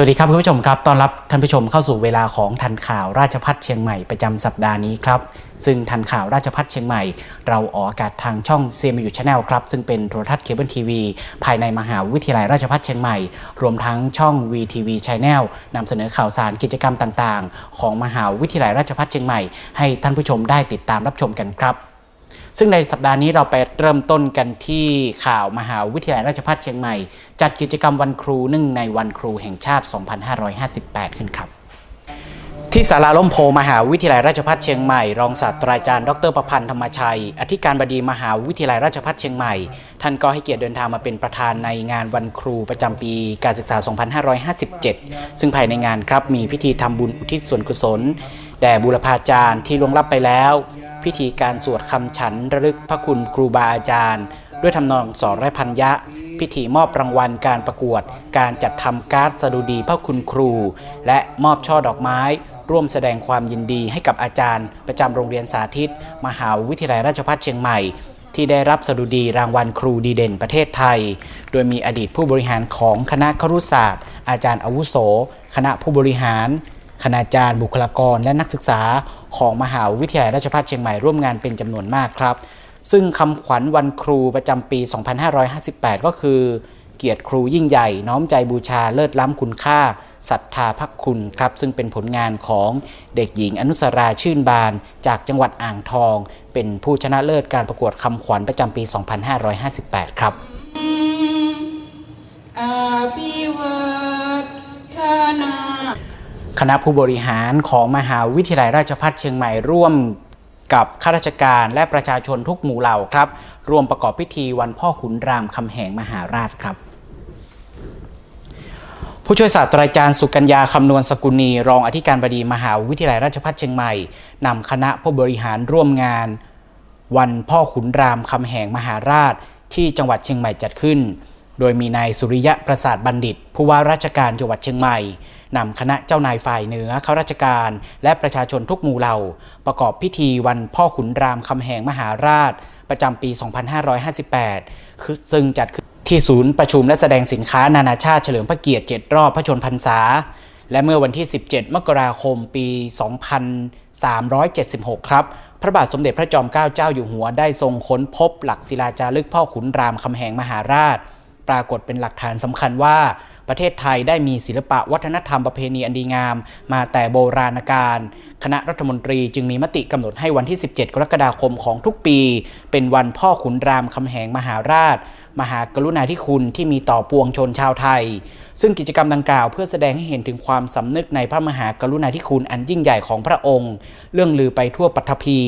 สวัสดีครับคุณผู้ชมครับต้อนรับท่านผู้ชมเข้าสู่เวลาของทันข่าวราชพัฒเชียงใหม่ประจำสัปดาห์นี้ครับ ซึ่งทันข่าวราชพัฒเชียงใหม่ เราออกอากาศทางช่องเซียมยูชาแนลครับ ซึ่งเป็นโทรทัศน์เคเบิลทีวีภายในมหาวิทยาลัยราชพัฒเชียงใหม่ รวมทั้งช่อง VTV Channel นำเสนอข่าวสารกิจกรรมต่างๆ ของมหาวิทยาลัยราชพัฒเชียงใหม่ ให้ท่านผู้ชมได้ติดตามรับชมกันครับ ซึ่งในสัปดาห์นี้เราไปเริ่มต้นกันที่ข่าวมหาวิทยาลัยราชภัฏเชียงใหม่ จัดกิจกรรมวันครูนื่งในวันครูแห่งชาติ 2558 ขึ้นครับที่ศาลาล่มโพมหาวิทยาลัยราชภัฏเชียงใหม่ รองศาสตราจารย์ดรประพันธ์ธรรมชัย อธิการบดีมหาวิทยาลัยราชภัฏเชียงใหม่ ท่านก็ให้เกียรติเดินทางมาเป็นประธานในงานวันครูประจำปีการศึกษา 2557 ซึ่งภายในงานครับมีพิธีทำบุญอุทิศส่วนกุศล แด่บุรพาจารย์ที่ล่วงลับไปแล้ว พิธีการสวดคำฉันระลึกพระคุณครูบาอาจารย์ ด้วยทำนองสอนไรพันยะ พิธีมอบรางวัลการประกวด การจัดทำการ์ดสดุดีพระคุณครู และมอบช่อดอกไม้ ร่วมแสดงความยินดีให้กับอาจารย์ ประจำโรงเรียนสาธิต มหาวิทยาลัยราชภัฏเชียงใหม่ ที่ได้รับสดุดีรางวัลครูดีเด่นประเทศไทย โดยมีอดีตผู้บริหารของคณะครุศาสตร์ อาจารย์อาวุโส คณะผู้บริหาร คณาจารย์ บุคลากร และนักศึกษาของมหาวิทยาลัยราชภัฏเชียงใหม่ร่วมงานเป็นจำนวนมากครับ ซึ่งคำขวัญวันครูประจำปี 2558 ก็คือ เกียรติครูยิ่งใหญ่ น้อมใจบูชาเลิศล้ำคุณค่าศรัทธาพักคุณครับ ซึ่งเป็นผลงานของเด็กหญิงอนุสราชื่นบาน จากจังหวัดอ่างทอง เป็นผู้ชนะเลิศการประกวดคำขวัญประจำปี 2558 ครับ คณะผู้บริหารของมหาวิทยาลัยราชภัฏเชียงใหม่ร่วมกับข้าราชการและประชาชนทุกหมู่เหล่าครับ รวมประกอบพิธีวันพ่อขุนรามคำแหงมหาราชครับ ผู้ช่วยศาสตราจารย์สุกัญญาคำนวณสกุลีรองอธิการบดีมหาวิทยาลัยราชภัฏเชียงใหม่นำคณะผู้บริหารร่วมงาน วันพ่อขุนรามคำแหงมหาราช ที่จังหวัดเชียงใหม่จัดขึ้น โดยมีนายสุริยะประสาทบัณฑิตผู้ว่าราชการจังหวัดเชียงใหม่ นำคณะเจ้านายฝ่ายเหนือข้าราชการ และประชาชนทุกหมู่เหล่า ประกอบพิธีวันพ่อขุนรามคำแหงมหาราช ประจำปี 2558 คือซึ่งจัดขึ้นที่ศูนย์ประชุมและแสดงสินค้านานาชาติเฉลิมพระเกียรติ 7 รอบพระชนพรรษา และเมื่อวันที่ 17 มกราคมปี 2376 ครับพระบาทสมเด็จพระจอมเกล้าเจ้าอยู่หัวได้ทรงค้นพบหลักศิลาจารึกพ่อขุนรามคำแหงมหาราช ปรากฏเป็นหลักฐานสำคัญว่าประเทศไทยได้มีศิลปะวัฒนธรรมประเพณีอันดีงาม มาแต่โบราณกาล คณะรัฐมนตรีจึงมีมติกำหนดให้วันที่ 17 กรกฎาคมของทุกปี เป็นวันพ่อขุนรามคำแหงมหาราช มหากรุณาธิคุณที่มีต่อปวงชนชาวไทย ซึ่งกิจกรรมดังกล่าวเพื่อแสดงให้เห็นถึงความสำนึกในพระมหากรุณาธิคุณอันยิ่งใหญ่ของพระองค์ เรื่องลือไปทั่วปัทภี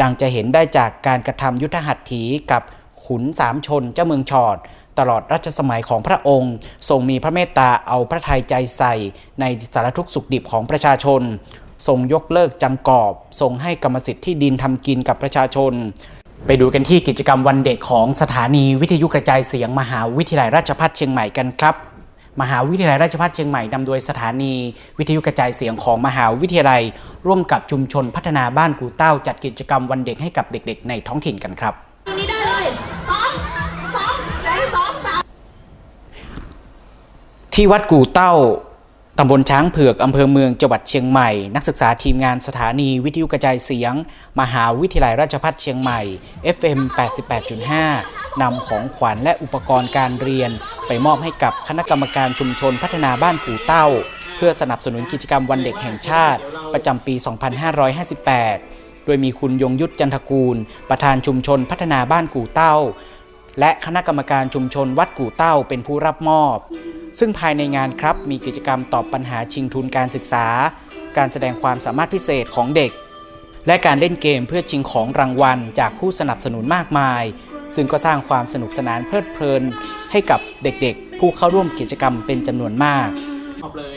ดังจะเห็นได้จากการกระทำยุทธหัตถีกับขุนสามชนเจ้าเมืองชอด ตลอดรัชสมัยของพระองค์ ทรงมีพระเมตตาเอาพระทัยใจใส่ในสารทุกข์สุขดิบของประชาชน ทรงยกเลิกจังกอบ ทรงให้กรรมสิทธิ์ที่ดินทำกินกับประชาชน ไปดูกันที่กิจกรรมวันเด็กของสถานีวิทยุกระจายเสียงมหาวิทยาลัยราชภัฏเชียงใหม่กันครับมหาวิทยาลัยราชภัฏเชียงใหม่นำโดยสถานี วิทยุกระจายเสียงของมหาวิทยาลัย ร่วมกับชุมชนพัฒนาบ้านกูเต้า จัดกิจกรรมวันเด็กให้กับเด็กๆ ในท้องถิ่นกันครับ ที่วัดกู่เต้า ตำบลช้างเผือก อำเภอเมือง จังหวัดเชียงใหม่ นักศึกษาทีมงานสถานีวิทยุกระจายเสียง มหาวิทยาลัยราชภัฏเชียงใหม่ FM 88.5 นำของขวัญและอุปกรณ์การเรียน ไปมอบให้กับคณะกรรมการชุมชนพัฒนาบ้านกู่เต้า เพื่อสนับสนุนกิจกรรมวันเด็กแห่งชาติ ประจำปี 2558 โดยมีคุณยงยุทธจันทกูล ประธานชุมชนพัฒนาบ้านกู่เต้า และคณะกรรมการชุมชนวัดกู่เต้าเป็นผู้รับมอบ ซึ่งภายในงานครับมีกิจกรรมตอบปัญหาชิงทุนการศึกษา การแสดงความสามารถพิเศษของเด็ก และการเล่นเกมเพื่อชิงของรางวัล จากผู้สนับสนุนมากมาย ซึ่งก็สร้างความสนุกสนานเพลิดเพลิน ให้กับเด็กๆ ผู้เข้าร่วมกิจกรรมเป็นจำนวนมาก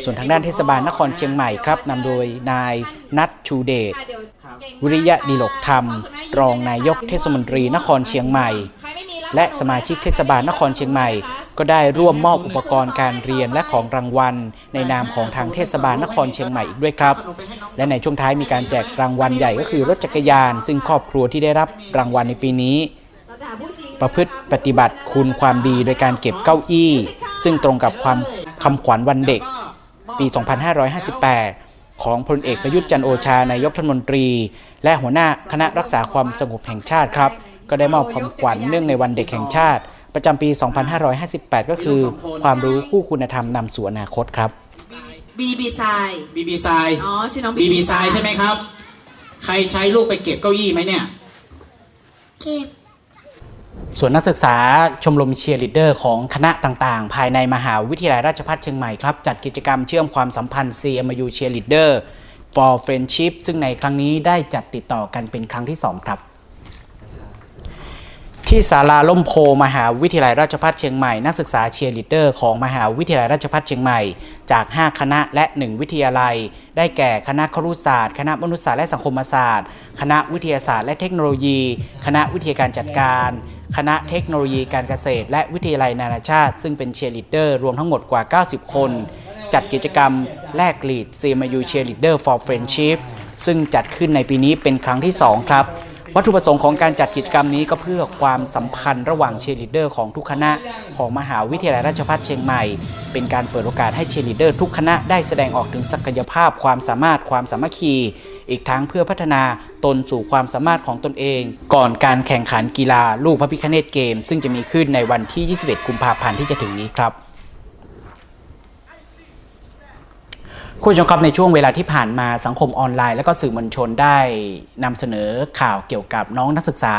ส่วนทางด้านเทศบาลนครเชียงใหม่ครับนำโดยนายนัทชูเดชวิริยะดีหลกธรรม รองนายกเทศมนตรีนครเชียงใหม่ และสมาชิกเทศบาลนครเชียงใหม่ ก็ได้ร่วมมอบอุปกรณ์การเรียนและของรางวัล ในนามของทางเทศบาลนครเชียงใหม่อีกด้วยครับ และในช่วงท้ายมีการแจกรางวัลใหญ่ก็คือรถจักรยาน ซึ่งครอบครัวที่ได้รับรางวัลในปีนี้ ประพฤติปฏิบัติคุณความดีโดยการเก็บเก้าอี้ ซึ่งตรงกับความคำขวัญวันเด็ก ปี 2558ของพลเอกประยุทธ์จันโอชานายกรัฐมนตรี และหัวหน้าคณะรักษาความสงบแห่งชาติครับ ก็ได้มอบความขวัญเนื่องในวันเด็กแห่งชาติ ประจำปี 2558 ก็คือ ความรู้คู่คุณธรรมนำสู่อนาคตครับบีบีไซบีบีไซอ๋อชื่อน้องบีบีไซใช่ไหมครับ ใครใช้ลูกไปเก็บเก้าอี้ไหมเนี่ยส่วนนักศึกษาชมรมเชียร์ลีดเดอร์ของคณะต่างๆ ภายในมหาวิทยาลัยราชภัฏเชียงใหม่ครับ จัดกิจกรรมเชื่อมความสัมพันธ์ CMU Cheer Leader for Friendship ซึ่งในครั้งนี้ได้จัดติดต่อกันเป็นครั้งที่ 2 ครับ ที่ศาลาล่มโพมหาวิทยาลัยราชภัฏเชียงใหม่นักศึกษาเชียร์ลีดเดอร์ของมหาวิทยาลัยราชภัฏเชียงใหม่จาก 5 คณะและ 1 วิทยาลัย ได้แก่คณะครุศาสตร์ คณะมนุษยศาสตร์และสังคมศาสตร์ คณะวิทยาศาสตร์และเทคโนโลยี คณะวิทยาการจัดการ คณะเทคโนโลยีการเกษตร และวิทยาลัยนานาชาติ ซึ่งเป็นเชียร์ลีดเดอร์รวมทั้งหมดกว่า 90 คน จัดกิจกรรมแลกลีด CMU Cheerleader for Friendship ซึ่งจัดขึ้นในปีนี้เป็นครั้งที่ 2 ครับ วัตถุประสงค์ของการจัดกิจกรรมนี้ก็เพื่อความสัมพันธ์ระหว่างเชียร์ลีดเดอร์ของทุกคณะของมหาวิทยาลัยราชภัฏเชียงใหม่ เป็นการเปิดโอกาสให้เชียร์ลีดเดอร์ทุกคณะได้แสดงออกถึงศักยภาพ ความสามารถความสามัคคี อีกทั้งเพื่อพัฒนาตนสู่ความสามารถของตนเอง ก่อนการแข่งขันกีฬาลูกพระพิคเนตเกม ซึ่งจะมีขึ้นในวันที่ 21 กุมภาพันธ์ที่จะถึงนี้ครับ คุณผู้ชมครับในช่วงเวลาที่ผ่านมาสังคมออนไลน์ และก็สื่อมวลชนได้นำเสนอข่าวเกี่ยวกับน้องนักศึกษา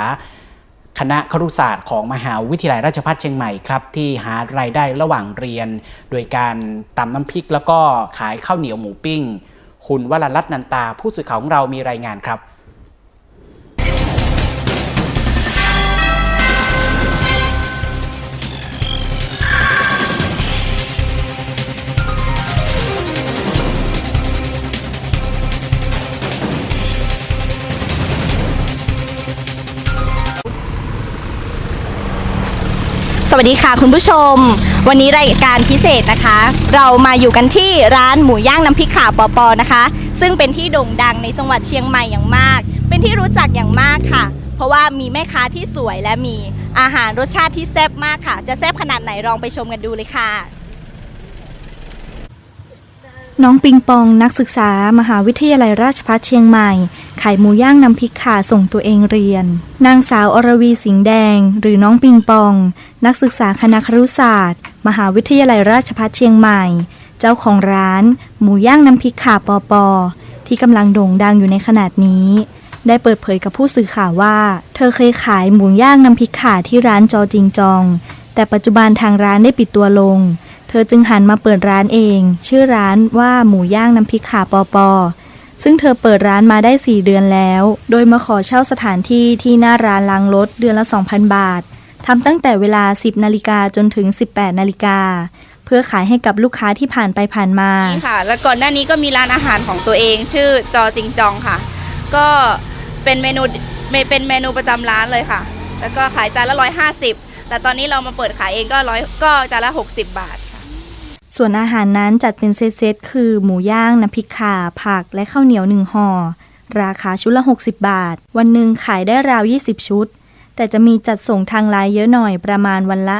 คณะครุศาสตร์ของมหาวิทยาลัยราชภัฏเชียงใหม่ครับ ที่หารายได้ระหว่างเรียน โดยการตำน้ำพริกแล้วก็ขายข้าวเหนียวหมูปิ้ง คุณวรรัตน์นันตาผู้สื่อข่าวของเรามีรายงานครับ วัสดีค่ะคุณผู้ชม วันนี้รายการพิเศษนะคะ เรามาอยู่กันที่ร้านหมูย่างน้ำพริกข่าปอปอนะคะ ซึ่งเป็นที่โด่งดังในจังหวัดเชียงใหม่อย่างมาก เป็นที่รู้จักอย่างมากค่ะ เพราะว่ามีแม่ค้าที่สวยและมีอาหารรสชาติที่แซ่บมากค่ะ จะแซ่บขนาดไหนลองไปชมกันดูเลยค่ะ น้องปิงปองนักศึกษามหาวิทยาลัยราชภัฏเชียงใหม่ ขายหมูย่างน้ำพริกขาส่งตัวเองเรียน นางสาวอรวีสิงห์แดง หรือน้องปิงปอง นักศึกษาคณะครุศาสตร์ มหาวิทยาลัยราชภัฏเชียงใหม่ เจ้าของร้าน หมูย่างน้ำพริกขาปอปอที่กำลังโด่งดังอยู่ในขนาดนี้ ได้เปิดเผยกับผู้สื่อข่าวว่า เธอเคยขายหมูย่างน้ำพริกขาที่ร้านจอจิงจอง แต่ปัจจุบันทางร้านได้ปิดตัวลง เธอจึงหันมาเปิดร้านเอง ชื่อร้านว่าหมูย่างน้ำพริกขาปอปอ ซึ่งเธอเปิดร้านมาได้ 4 เดือนแล้ว โดยมาขอเช่าสถานที่ที่หน้าร้านล้างรถเดือนละ 2,000 บาททำตั้งแต่เวลา 10 นาฬิกาจนถึง 18 นาฬิกาเพื่อขายให้กับลูกค้าที่ผ่านไปผ่านมานี่ค่ะ แล้วก่อนหน้านี้ก็มีร้านอาหารของตัวเอง ชื่อจอจิงจองค่ะ ก็เป็นเมนูเป็นเมนูประจำร้านเลยค่ะ แล้วก็ขายจานละร้อยห้าสิบแต่ตอนนี้เรามาเปิดขายเองก็ร้อยก็จานละหกสิบบาท ส่วนอาหารนั้นจัดเป็นเซตๆคือหมูย่างน้ำพริกข่าผักและข้าวเหนียวหนึ่งห่อ ราคาชุดละ 60 บาท วันหนึ่งขายได้ราว 20 ชุด แต่จะมีจัดส่งทางไลน์เยอะหน่อยประมาณวันละ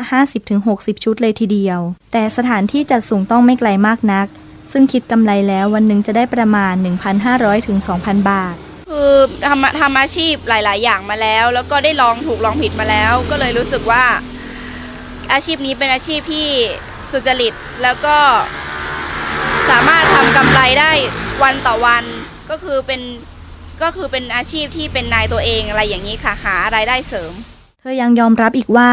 50-60 ชุดเลยทีเดียว แต่สถานที่จัดส่งต้องไม่ไกลมากนัก ซึ่งคิดกำไรแล้ววันหนึ่งจะได้ประมาณ 1,500-2,000 บาทคือทำทำอาชีพหลาย ๆ อย่างมาแล้ว แล้วก็ได้ลองถูกลองผิดมาแล้ว ก็เลยรู้สึกว่าอาชีพนี้เป็นอาชีพที่ สุจริต แล้วก็สามารถทำกำไรได้วันต่อวันก็คือเป็นก็คือเป็นอาชีพที่เป็นนายตัวเองอะไรอย่างนี้ค่ะหารายได้เสริม เธอยังยอมรับอีกว่า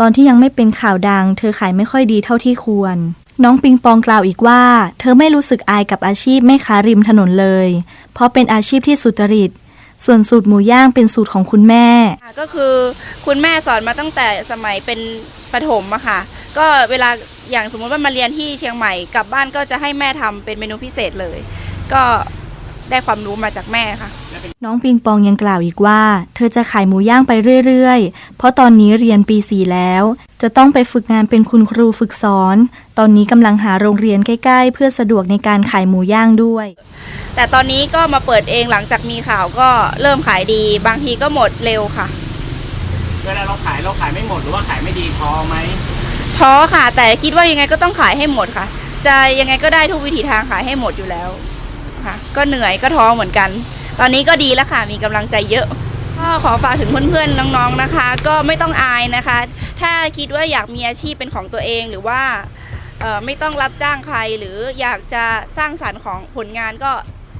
ตอนที่ยังไม่เป็นข่าวดัง เธอขายไม่ค่อยดีเท่าที่ควร น้องปิงปองกล่าวอีกว่า เธอไม่รู้สึกอายกับอาชีพแม่ค้าริมถนนเลย เพราะเป็นอาชีพที่สุจริต ส่วนสูตรหมูย่างเป็นสูตรของคุณแม่ค่ะก็คือคุณแม่สอนมาตั้งแต่สมัยเป็นประถมอะค่ะ ก็เวลาอย่างสมมุติว่ามาเรียนที่เชียงใหม่กลับบ้านก็จะให้แม่ทำเป็นเมนูพิเศษเลย ก็ได้ความรู้มาจากแม่ค่ะ น้องปิงปองยังกล่าวอีกว่า เธอจะขายหมูย่างไปเรื่อยๆ เพราะตอนนี้เรียนปีสี่แล้ว จะต้องไปฝึกงานเป็นคุณครูฝึกสอน ตอนนี้กำลังหาโรงเรียนใกล้ๆ เพื่อสะดวกในการขายหมูย่างด้วย แต่ตอนนี้ก็มาเปิดเองหลังจากมีข่าวก็เริ่มขายดี บางทีก็หมดเร็วค่ะ เวลาเราขายเราขายไม่หมดหรือว่าขายไม่ดีพอไหม ท้อค่ะ แต่คิดว่ายังไงก็ต้องขายให้หมดค่ะ จะยังไงก็ได้ทุกวิถีทางขายให้หมดอยู่แล้วค่ะ ก็เหนื่อยก็ท้อเหมือนกัน ตอนนี้ก็ดีแล้วค่ะ มีกำลังใจเยอะก็ขอฝากถึงเพื่อนๆน้องๆนะคะ ก็ไม่ต้องอายนะคะ ถ้าคิดว่าอยากมีอาชีพเป็นของตัวเองหรือว่าไม่ต้องรับจ้างใครหรืออยากจะสร้างสรรค์ของผลงานก็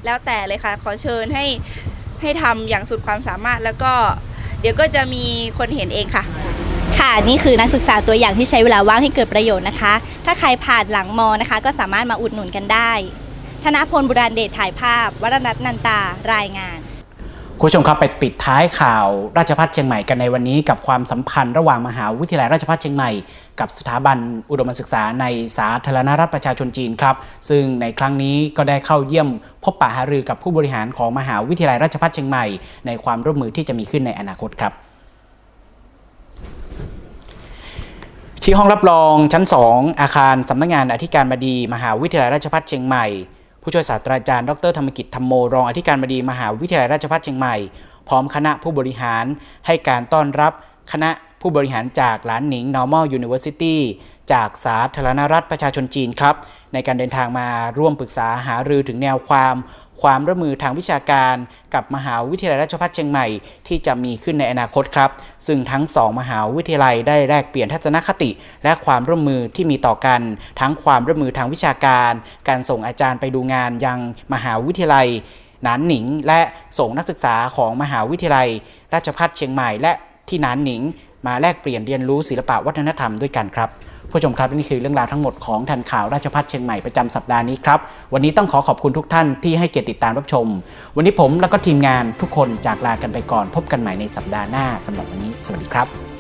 แล้วแต่เลยค่ะ ขอเชิญให้ให้ทำอย่างสุดความสามารถแล้วก็ เดี๋ยวก็จะมีคนเห็นเองค่ะ ค่ะนี่คือนักศึกษาตัวอย่างที่ใช้เวลาว่างให้เกิดประโยชน์นะคะ ถ้าใครผ่านหลังมอนะคะ ก็สามารถมาอุดหนุนกันได้ ธนพลบุราณเดชถ่ายภาพ วรนัทนันตารายงานคุณผู้ชมครับไปปิดท้ายข่าวราชพัฒเชียงใหม่กันในวันนี้ กับความสัมพันธ์ระหว่างมหาวิทยาลัยราชภัฏเชียงใหม่กับสถาบันอุดมศึกษาในสาธารณรัฐประชาชนจีนครับ ซึ่งในครั้งนี้ก็ได้เข้าเยี่ยมพบปะหารือกับผู้บริหารของมหาวิทยาลัยราชภัฏเชียงใหม่ ในความร่วมมือที่จะมีขึ้นในอนาคตครับ ที่ห้องรับรองชั้น 2 อาคารสำนักงานอธิการบดี มหาวิทยาลัยราชภัฏเชียงใหม่ ผู้ช่วยศาสตราจารย์ดรธรรมกิจธรรมโมรองอธิการบดีมหาวิทยาลัยราชภัฏเชียงใหม่ พร้อมคณะผู้บริหารให้การต้อนรับคณะผู้บริหารจากหลานหนิง Normal University จากสาธารณรัฐประชาชนจีนครับ ในการเดินทางมาร่วมปรึกษาหารือถึงแนวความ ความร่วมมือทางวิชาการกับมหาวิทยาลัยราชภัฏเชียงใหม่ ที่จะมีขึ้นในอนาคตครับ ซึ่งทั้งสองมหาวิทยาลัยได้แลกเปลี่ยนทัศนคติ และความร่วมมือที่มีต่อกัน ทั้งความร่วมมือทางวิชาการ การส่งอาจารย์ไปดูงานยังมหาวิทยาลัยหนานหนิง และส่งนักศึกษาของมหาวิทยาลัย ราชภัฏเชียงใหม่ และที่หนานหนิง มาแลกเปลี่ยนเรียนรู้ศิลปะวัฒนธรรมด้วยกันครับ ผู้ชมครับนี่คือเรื่องราวทั้งหมดของทันข่าวราชพัฒเชียงใหม่ประจำสัปดาห์นี้ครับ วันนี้ต้องขอขอบคุณทุกท่านที่ให้เกียรติติดตามรับชม วันนี้ผมและก็ทีมงานทุกคนจากลากันไปก่อน พบกันใหม่ในสัปดาห์หน้าสำหรับวันนี้ สวัสดีครับ